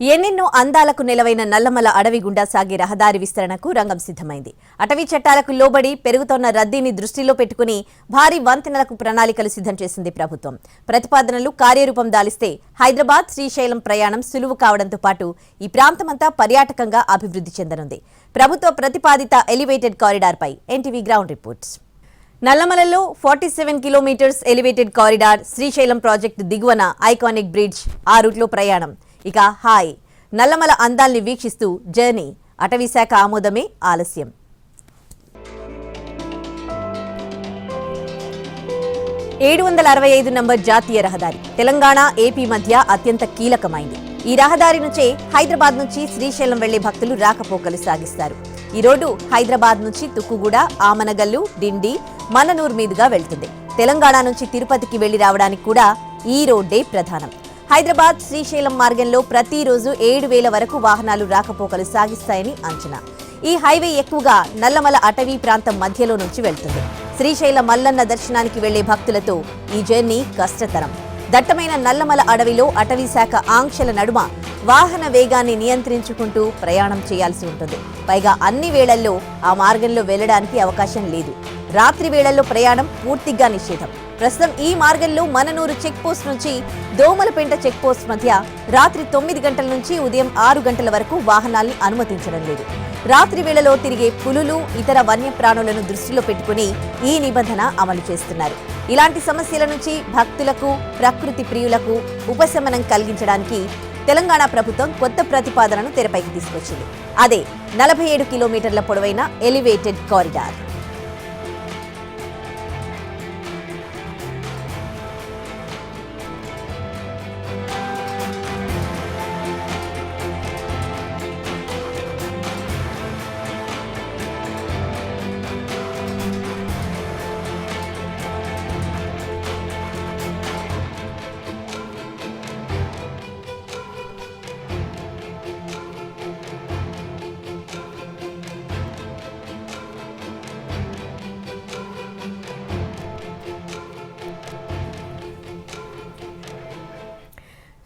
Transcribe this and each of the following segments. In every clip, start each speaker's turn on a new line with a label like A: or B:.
A: ఎన్నెన్నో అందాలకు నెలవైన నల్లమల అడవి గుండా సాగే రహదారి విస్తరణకు రంగం సిద్ధమైంది. అటవీ చట్టాలకు లోబడి పెరుగుతోన్న రద్దీని దృష్టిలో పెట్టుకుని భారీ వంతెనలకు ప్రణాళికలు సిద్ధం చేసింది ప్రభుత్వం. ప్రతిపాదనలు కార్యరూపం దాలిస్తే హైదరాబాద్ శ్రీశైలం ప్రయాణం సులువు కావడంతో పాటు ఈ ప్రాంతమంతా పర్యాటకంగా అభివృద్ధి చెందనుంది. ప్రభుత్వ ప్రతిపాదిత ఎలివేటెడ్ కారిడార్పై NTV ground reports. నల్లమలలో forty seven kilometres elevated corridor Srisailam project దిగువన ఐకానిక్ బ్రిడ్జ్ ఆ రూట్లో ప్రయాణం. ఇక హాయ్. నల్లమల అందాల్ని వీక్షిస్తూ జర్నీ. అటవీశాఖ ఆమోదమే ఆలస్యం. ఏడు వందల అరవై ఐదు నంబర్ జాతీయ రహదారి. తెలంగాణ ఏపీ మధ్య అత్యంత కీలకమైంది. ఈ రహదారి నుంచే హైదరాబాద్ నుంచి శ్రీశైలం వెళ్ళే భక్తులు రాకపోకలు సాగిస్తారు. ఈ రోడ్డు హైదరాబాద్ నుంచి తుక్కుగూడ ఆమనగల్లు డిండి మన్ననూరు మీదుగా వెళ్తుంది. తెలంగాణ నుంచి తిరుపతికి వెళ్ళి రావడానికి కూడా ఈ రోడ్డే ప్రధానం. హైదరాబాద్ శ్రీశైలం మార్గంలో ప్రతిరోజు ఏడు వేల వరకు వాహనాలు రాకపోకలు సాగిస్తాయని అంచనా. ఈ హైవే ఎక్కువగా నల్లమల అటవీ ప్రాంతం మధ్యలో నుంచి వెళ్తుంది. శ్రీశైల మల్లన్న దర్శనానికి వెళ్ళే భక్తులతో ఈ జర్నీ కష్టతరం. దట్టమైన నల్లమల అడవిలో అటవీ శాఖ ఆంక్షల నడుమ వాహన వేగాన్ని నియంత్రించుకుంటూ ప్రయాణం చేయాల్సి ఉంటుంది. పైగా అన్ని వేళల్లో ఆ మార్గంలో వెళ్ళడానికి అవకాశం లేదు. రాత్రి వేళల్లో ప్రయాణం పూర్తిగా నిషేధం. ప్రస్తుతం ఈ మార్గంలో మననూరు చెక్ పోస్ట్ నుంచి దోమలపేంట చెక్ పోస్ట్ మధ్య రాత్రి తొమ్మిది గంటల నుంచి ఉదయం ఆరు గంటల వరకు వాహనాల్ని అనుమతించడం లేదు. రాత్రి వేళలో తిరిగే పులులు ఇతర వన్యప్రాణులను దృష్టిలో పెట్టుకుని ఈ నిబంధన అమలు చేస్తున్నారు. ఇలాంటి సమస్యల నుంచి భక్తులకు ప్రకృతి ప్రియులకు ఉపశమనం కలిగించడానికి తెలంగాణ ప్రభుత్వం కొత్త ప్రతిపాదనను తెరపైకి తీసుకొచ్చింది. అదే నలభై ఏడు కిలోమీటర్ల పొడవైన ఎలివేటెడ్ కారిడార్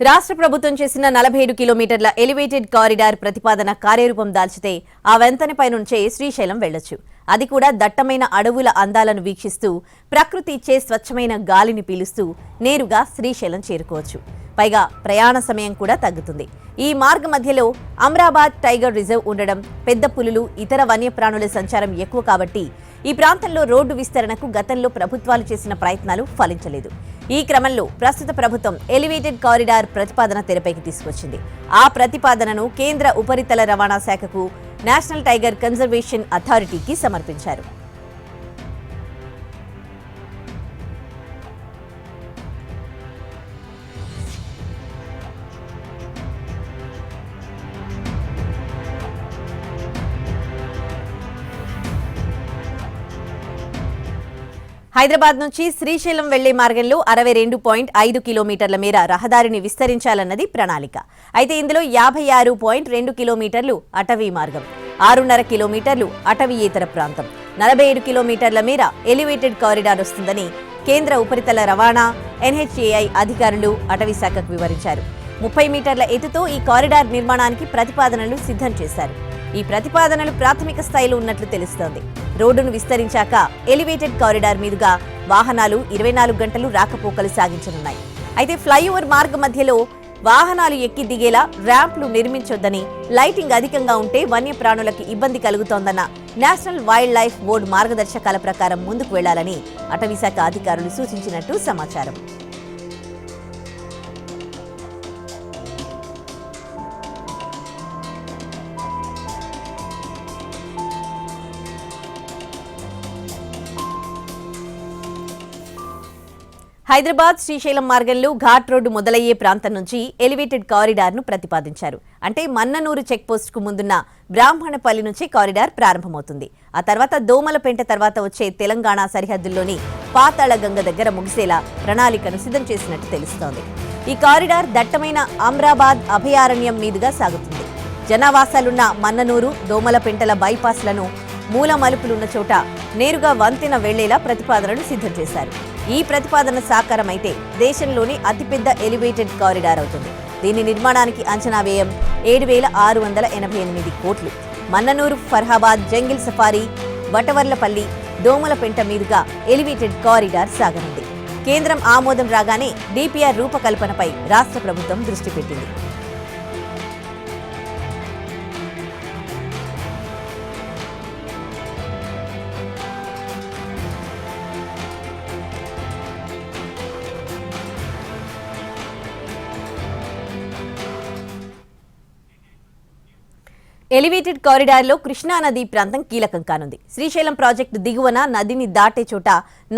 A: రాష్ట్ర ప్రభుత్వం చేసిన నలభై ఏడు కిలోమీటర్ల ఎలివేటెడ్ కారిడార్ ప్రతిపాదన కార్యరూపం దాల్చితే ఆ వెంతనిపై నుంచే శ్రీశైలం వెళ్ళొచ్చు అది కూడా దట్టమైన అడవుల అందాలను వీక్షిస్తూ ప్రకృతి ఇచ్చే స్వచ్ఛమైన గాలిని పీలుస్తూ నేరుగా శ్రీశైలం చేరుకోవచ్చు. పైగా ప్రయాణ సమయం కూడా తగ్గుతుంది. ఈ మార్గ మధ్యలో అమరాబాద్ టైగర్ రిజర్వ్ ఉండడం పెద్ద పులులు ఇతర వన్యప్రాణుల సంచారం ఎక్కువ కాబట్టి ఈ ప్రాంతంలో రోడ్డు విస్తరణకు గతంలో ప్రభుత్వాలు చేసిన ప్రయత్నాలు ఫలించలేదు. ఈ క్రమంలో ప్రస్తుత ప్రభుత్వం ఎలివేటెడ్ కారిడార్ ప్రతిపాదన తెరపైకి తీసుకొచ్చింది. ఆ ప్రతిపాదనను కేంద్ర ఉపరితల రవాణా శాఖకు నేషనల్ టైగర్ కన్జర్వేషన్ అథారిటీకి సమర్పించారు. హైదరాబాద్ నుంచి శ్రీశైలం వెళ్ళే మార్గంలో అరవై రెండు పాయింట్ ఐదు కిలోమీటర్ల మేర రహదారిని విస్తరించాలన్నది ప్రణాళిక. అయితే ఇందులో యాభై ఆరు పాయింట్ రెండు కిలోమీటర్లు అటవీ మార్గం ఆరున్నర కిలోమీటర్లు అటవీయేతర ప్రాంతం. నలభై ఏడు కిలోమీటర్ల మేర ఎలివేటెడ్ కారిడార్ వస్తుందని కేంద్ర ఉపరితల రవాణా ఎన్హెచ్ఏఐ అధికారులు అటవీ శాఖకు వివరించారు. ముప్పై మీటర్ల ఎత్తుతో ఈ కారిడార్ నిర్మాణానికి ప్రతిపాదనలు సిద్ధం చేశారు. ఈ ప్రతిపాదనలు ప్రాథమిక స్థాయిలో ఉన్నట్లు తెలుస్తోంది. రోడ్డును విస్తరించాక ఎలివేటెడ్ కారిడార్ మీదుగా వాహనాలు ఇరవై నాలుగు గంటలు రాకపోకలు సాగించనున్నాయి. అయితే ఫ్లైఓవర్ మార్గ మధ్యలో వాహనాలు ఎక్కి దిగేలా ర్యాంప్లు నిర్మించొద్దని లైటింగ్ అధికంగా ఉంటే వన్యప్రాణులకు ఇబ్బంది కలుగుతోందన్న నేషనల్ వైల్డ్ లైఫ్ బోర్డు మార్గదర్శకాల ప్రకారం ముందుకు వెళ్ళాలని అటవీశాఖ అధికారులు సూచించినట్టు సమాచారం. హైదరాబాద్ శ్రీశైలం మార్గంలో ఘాట్ రోడ్డు మొదలయ్యే ప్రాంతం నుంచి ఎలివేటెడ్ కారిడార్ను ప్రతిపాదించారు. అంటే మన్ననూరు చెక్ పోస్టుకు ముందున్న బ్రాహ్మణపల్లి నుంచి కారిడార్ ప్రారంభమవుతుంది. ఆ తర్వాత దోమలపెంట తర్వాత వచ్చే తెలంగాణ సరిహద్దుల్లోని పాతాళ గంగ దగ్గర ముగిసేలా ప్రణాళికను సిద్ధం చేసినట్టు తెలుస్తోంది. ఈ కారిడార్ దట్టమైన అమ్రాబాద్ అభయారణ్యం మీదుగా సాగుతుంది. జనావాసాలున్న మన్ననూరు దోమలపెంటల బైపాస్లను మూల మలుపులున్న చోట నేరుగా వంతెన వెళ్ళేలా ప్రతిపాదనను సిద్ధం చేశారు. ఈ ప్రతిపాదన సాకారమైతే దేశంలోని అతిపెద్ద ఎలివేటెడ్ కారిడార్ అవుతుంది. దీని నిర్మాణానికి అంచనా వ్యయం ఏడు వేల ఆరు వందల ఎనభై ఎనిమిది కోట్లు. మన్ననూరు ఫర్హాబాద్ జంగిల్ సఫారీ వటవర్లపల్లి దోమలపెంట మీదుగా ఎలివేటెడ్ కారిడార్ సాగనుంది. కేంద్రం ఆమోదం రాగానే డిపిఆర్ రూపకల్పనపై రాష్ట్ర ప్రభుత్వం దృష్టి పెట్టింది. ఎలివేటెడ్ కారిడార్లో కృష్ణా నది ప్రాంతం కీలకం కానుంది. శ్రీశైలం ప్రాజెక్టు దిగువన నదిని దాటే చోట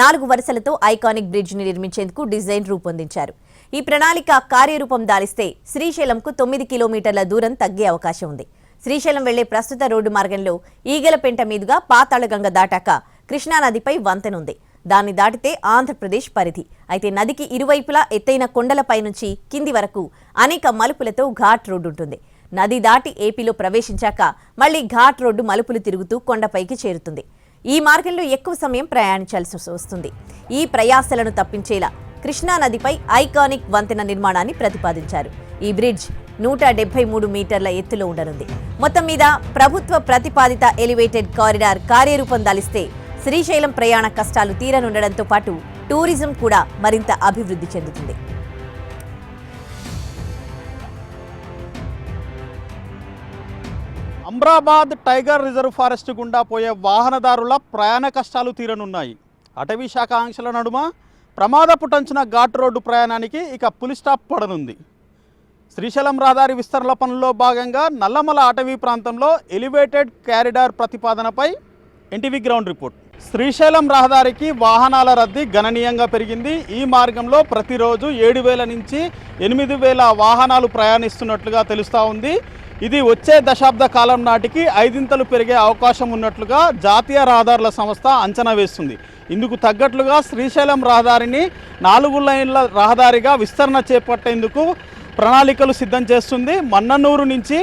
A: నాలుగు వరుసలతో ఐకానిక్ బ్రిడ్జ్ని నిర్మించేందుకు డిజైన్ రూపొందించారు. ఈ ప్రణాళిక కార్యరూపం దాలిస్తే శ్రీశైలంకు తొమ్మిది కిలోమీటర్ల దూరం తగ్గే అవకాశం ఉంది. శ్రీశైలం వెళ్ళే ప్రస్తుత రోడ్డు మార్గంలో ఈగలపెంట మీదుగా పాతాళగంగ దాటాక కృష్ణా నదిపై వంతెనుంది. దాన్ని దాటితే ఆంధ్రప్రదేశ్ పరిధి. అయితే నదికి ఇరువైపులా ఎత్తైన కొండలపై నుంచి కింది వరకు అనేక మలుపులతో ఘాట్ రోడ్డు ఉంటుంది నది దాటి ఏపీలో ప్రవేశించాక మళ్ళీ ఘాట్ రోడ్డు మలుపులు తిరుగుతూ కొండపైకి చేరుతుంది. ఈ మార్గంలో ఎక్కువ సమయం ప్రయాణించాల్సి వస్తుంది. ఈ ప్రయాసలను తప్పించేలా కృష్ణా నదిపై ఐకానిక్ వంతెన నిర్మాణాన్ని ప్రతిపాదించారు. ఈ బ్రిడ్జ్ నూట డెబ్బై మూడు మీటర్ల ఎత్తులో ఉండనుంది. మొత్తం మీద ప్రభుత్వ ప్రతిపాదిత ఎలివేటెడ్ కారిడార్ కార్యరూపం దాలిస్తే శ్రీశైలం ప్రయాణ కష్టాలు తీరనుండడంతో పాటు టూరిజం కూడా మరింత అభివృద్ధి చెందుతుంది.
B: అమ్రాబాద్ టైగర్ రిజర్వ్ ఫారెస్ట్ గుండా పోయే వాహనదారుల ప్రయాణ కష్టాలు తీరనున్నాయి. అటవీ శాఖ ఆంక్షల నడుమ ప్రమాదపు టంచిన ఘాట్ రోడ్డు ప్రయాణానికి ఇక పులి స్టాప్ పడనుంది. శ్రీశైలం రహదారి విస్తరణ పనుల్లో భాగంగా నల్లమల అటవీ ప్రాంతంలో ఎలివేటెడ్ క్యారిడార్ ప్రతిపాదనపై ఎన్టీవీ గ్రౌండ్ రిపోర్ట్. శ్రీశైలం రహదారికి వాహనాల రద్దీ గణనీయంగా పెరిగింది. ఈ మార్గంలో ప్రతిరోజు ఏడు వేల నుంచి ఎనిమిది వేల వాహనాలు ప్రయాణిస్తున్నట్లుగా తెలుస్తూ ఉంది. ఇది వచ్చే దశాబ్ద కాలం నాటికి ఐదింతలు పెరిగే అవకాశం ఉన్నట్లుగా జాతీయ రహదారుల సంస్థ అంచనా వేస్తుంది. ఇందుకు తగ్గట్లుగా శ్రీశైలం రహదారిని నాలుగు లైన్ల రహదారిగా విస్తరణ చేపట్టేందుకు ప్రణాళికలు సిద్ధం చేస్తుంది. మన్ననూరు నుంచి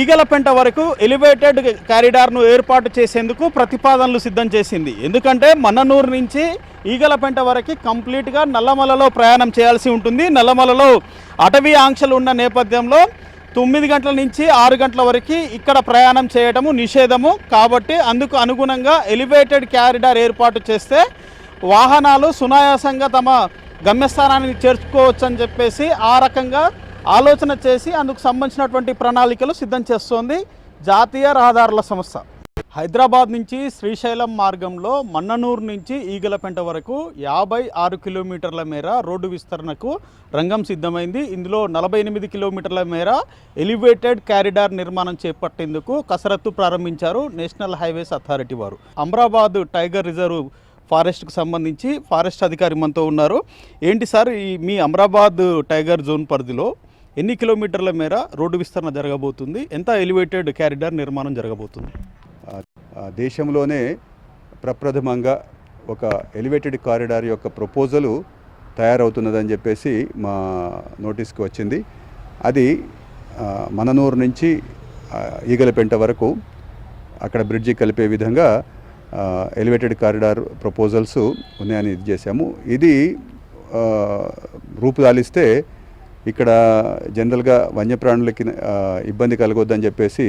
B: ఈగలపెంట వరకు ఎలివేటెడ్ కారిడార్ను ఏర్పాటు చేసేందుకు ప్రతిపాదనలు సిద్ధం చేసింది. ఎందుకంటే మన్ననూరు నుంచి ఈగలపెంట వరకు కంప్లీట్గా నల్లమలలో ప్రయాణం చేయాల్సి ఉంటుంది. నల్లమలలో అటవీ ఆంక్షలు ఉన్న నేపథ్యంలో తొమ్మిది గంటల నుంచి ఆరు గంటల వరకు ఇక్కడ ప్రయాణం చేయడము నిషేధము. కాబట్టి అందుకు అనుగుణంగా ఎలివేటెడ్ క్యారిడార్ ఏర్పాటు చేస్తే వాహనాలు సునాయాసంగా తమ గమ్యస్థానాన్ని చేర్చుకోవచ్చు అని చెప్పేసి ఆ రకంగా ఆలోచన చేసి అందుకు సంబంధించినటువంటి ప్రణాళికలు సిద్ధం చేస్తోంది జాతీయ రహదారుల సంస్థ. హైదరాబాద్ నుంచి శ్రీశైలం మార్గంలో మన్ననూరు నుంచి ఈగలపెంట వరకు యాభై ఆరు కిలోమీటర్ల మేర రోడ్డు విస్తరణకు రంగం సిద్ధమైంది. ఇందులో నలభై ఎనిమిది కిలోమీటర్ల మేర ఎలివేటెడ్ క్యారిడార్ నిర్మాణం చేపట్టేందుకు కసరత్తు ప్రారంభించారు నేషనల్ హైవేస్ అథారిటీ వారు. అమరాబాద్ టైగర్ రిజర్వ్ ఫారెస్ట్కు సంబంధించి ఫారెస్ట్ అధికారి మనతో ఉన్నారు. ఏంటి సార్ ఈ మీ అమరాబాద్ టైగర్ జోన్ పరిధిలో ఎన్ని కిలోమీటర్ల మేర రోడ్డు విస్తరణ జరగబోతుంది? ఎంత ఎలివేటెడ్ క్యారిడార్ నిర్మాణం జరగబోతుంది?
C: దేశంలోనే ప్రప్రథమంగా ఒక ఎలివేటెడ్ కారిడార్ యొక్క ప్రపోజలు తయారవుతున్నదని చెప్పేసి మా నోటీస్కి వచ్చింది. అది మననూరు నుంచి ఈగలపెంట వరకు అక్కడ బ్రిడ్జి కలిపే విధంగా ఎలివేటెడ్ కారిడార్ ప్రపోజల్స్ ఉన్నాయని ఇది చేశాము. ఇది రూపుదాలిస్తే ఇక్కడ జనరల్గా వన్యప్రాణులకి ఇబ్బంది కలగొద్దని చెప్పేసి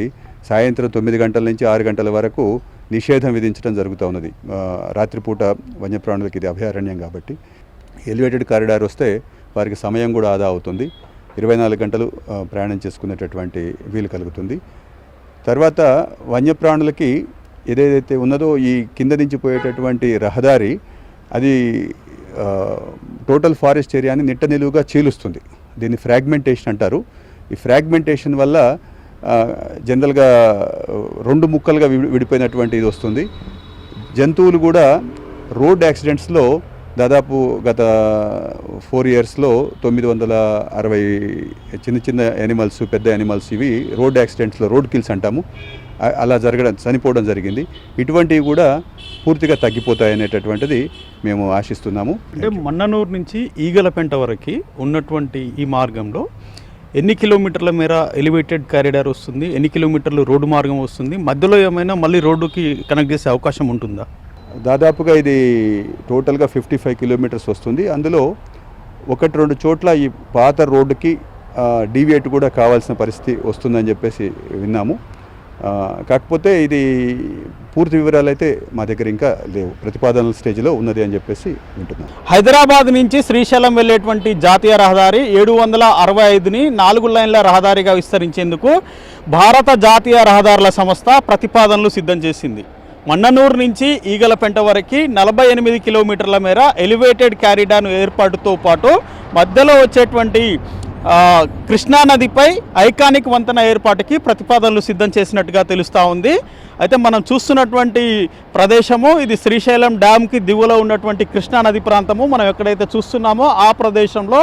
C: సాయంత్రం తొమ్మిది గంటల నుంచి ఆరు గంటల వరకు నిషేధం విధించడం జరుగుతూ ఉన్నది. రాత్రిపూట వన్యప్రాణులకి ఇది అభయారణ్యం కాబట్టి. ఎలివేటెడ్ కారిడార్ వస్తే వారికి సమయం కూడా ఆదా అవుతుంది. ఇరవై నాలుగు గంటలు ప్రయాణం చేసుకునేటటువంటి వీలు కలుగుతుంది. తర్వాత వన్యప్రాణులకి ఏదేదైతే ఉన్నదో ఈ కింద నుంచి పోయేటటువంటి రహదారి అది టోటల్ ఫారెస్ట్ ఏరియాని నిట్ట నిలువుగా చీలుస్తుంది. దీన్ని ఫ్రాగ్మెంటేషన్ అంటారు. ఈ ఫ్రాగ్మెంటేషన్ వల్ల జనరల్గా రెండు ముక్కలుగా విడిపోయినటువంటి ఇది వస్తుంది. జంతువులు కూడా రోడ్ యాక్సిడెంట్స్లో దాదాపు గత ఫోర్ ఇయర్స్లో తొమ్మిది వందల అరవై చిన్న చిన్న యానిమల్స్ పెద్ద యానిమల్స్ ఇవి రోడ్ యాక్సిడెంట్స్లో రోడ్ కిల్స్ అంటాము. అలా జరగడం చనిపోవడం జరిగింది. ఇటువంటివి కూడా పూర్తిగా తగ్గిపోతాయి అనేటటువంటిది మేము ఆశిస్తున్నాము.
B: అంటే మన్ననూరు నుంచి ఈగలపెంట వరకు ఉన్నటువంటి ఈ మార్గంలో ఎన్ని కిలోమీటర్ల మేర ఎలివేటెడ్ కారిడార్ వస్తుంది ఎన్ని కిలోమీటర్లు రోడ్డు మార్గం వస్తుంది మధ్యలో ఏమైనా మళ్ళీ రోడ్డుకి కనెక్ట్ చేసే అవకాశం ఉంటుందా?
C: దాదాపుగా ఇది టోటల్గా ఫిఫ్టీ ఫైవ్ కిలోమీటర్స్ వస్తుంది. అందులో ఒకటి రెండు చోట్ల ఈ పాత రోడ్డుకి డీవియేట్ కూడా కావాల్సిన పరిస్థితి వస్తుందని చెప్పేసి విన్నాము. కాకపోతే ఇది పూర్తి వివరాలు అయితే మా దగ్గర ఇంకా లేవు. ప్రతిపాదనల స్టేజ్లో ఉన్నది అని చెప్పేసి వింటున్నాం.
B: హైదరాబాద్ నుంచి శ్రీశైలం వెళ్ళేటువంటి జాతీయ రహదారి ఏడు వందల అరవై ఐదుని నాలుగు లైన్ల రహదారిగా విస్తరించేందుకు భారత జాతీయ రహదారుల సంస్థ ప్రతిపాదనలు సిద్ధం చేసింది. మన్ననూరు నుంచి ఈగలపెంట వరకు నలభై ఎనిమిది కిలోమీటర్ల మేర ఎలివేటెడ్ క్యారిడార్ ఏర్పాటుతో పాటు మధ్యలో వచ్చేటువంటి కృష్ణానదిపై కృష్ణా నదిపై ఐకానిక్ వంతెన ఏర్పాటుకి ప్రతిపాదనలు సిద్ధం చేసినట్టుగా తెలుస్తూ ఉంది. అయితే మనం చూస్తున్నటువంటి ప్రదేశము ఇది శ్రీశైలం డ్యామ్కి దిగువలో ఉన్నటువంటి కృష్ణా నది ప్రాంతము. మనం ఎక్కడైతే చూస్తున్నామో ఆ ప్రదేశంలో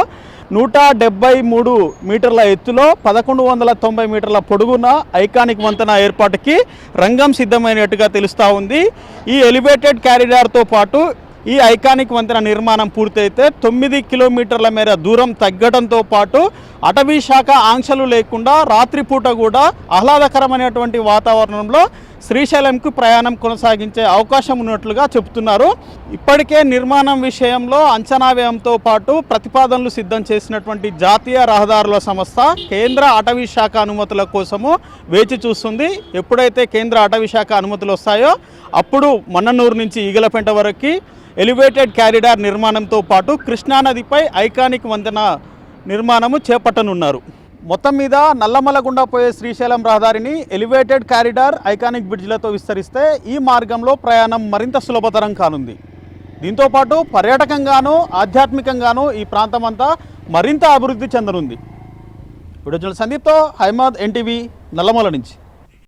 B: నూట డెబ్బై మూడు మీటర్ల ఎత్తులో పదకొండు వందల తొంభై మీటర్ల పొడుగున ఐకానిక్ వంతెన ఏర్పాటుకి రంగం సిద్ధమైనట్టుగా తెలుస్తూ ఉంది. ఈ ఎలివేటెడ్ క్యారిడార్తో పాటు ఈ ఐకానిక్ వంతెన నిర్మాణం పూర్తయితే తొమ్మిది కిలోమీటర్ల మేర దూరం తగ్గడంతో పాటు అటవీ శాఖ ఆంక్షలు లేకుండా రాత్రిపూట కూడా ఆహ్లాదకరమైనటువంటి వాతావరణంలో శ్రీశైలంకు ప్రయాణం కొనసాగించే అవకాశం ఉన్నట్లుగా చెబుతున్నారు. ఇప్పటికే నిర్మాణం విషయంలో అంచనా వ్యయంతో పాటు ప్రతిపాదనలు సిద్ధం చేసినటువంటి జాతీయ రహదారుల సంస్థ కేంద్ర అటవీ శాఖ అనుమతుల కోసము వేచి చూస్తుంది. ఎప్పుడైతే కేంద్ర అటవీ శాఖ అనుమతులు వస్తాయో అప్పుడు మన్ననూరు నుంచి ఈగలపెంట వరకు ఎలివేటెడ్ క్యారిడార్ నిర్మాణంతో పాటు కృష్ణానదిపై ఐకానిక్ వంతెన నిర్మాణము చేపట్టనున్నారు. మొత్తం మీద నల్లమల గుండా పోయే శ్రీశైలం రహదారిని ఎలివేటెడ్ క్యారిడార్ ఐకానిక్ బ్రిడ్జ్లతో విస్తరిస్తే ఈ మార్గంలో ప్రయాణం మరింత సులభతరం కానుంది. దీంతోపాటు పర్యాటకంగాను ఆధ్యాత్మికంగాను ఈ ప్రాంతం అంతా మరింత అభివృద్ధి చెందనుంది. విడుదల సందీప్తో హైమాద్ ఎన్టీవీ నల్లమల నుంచి.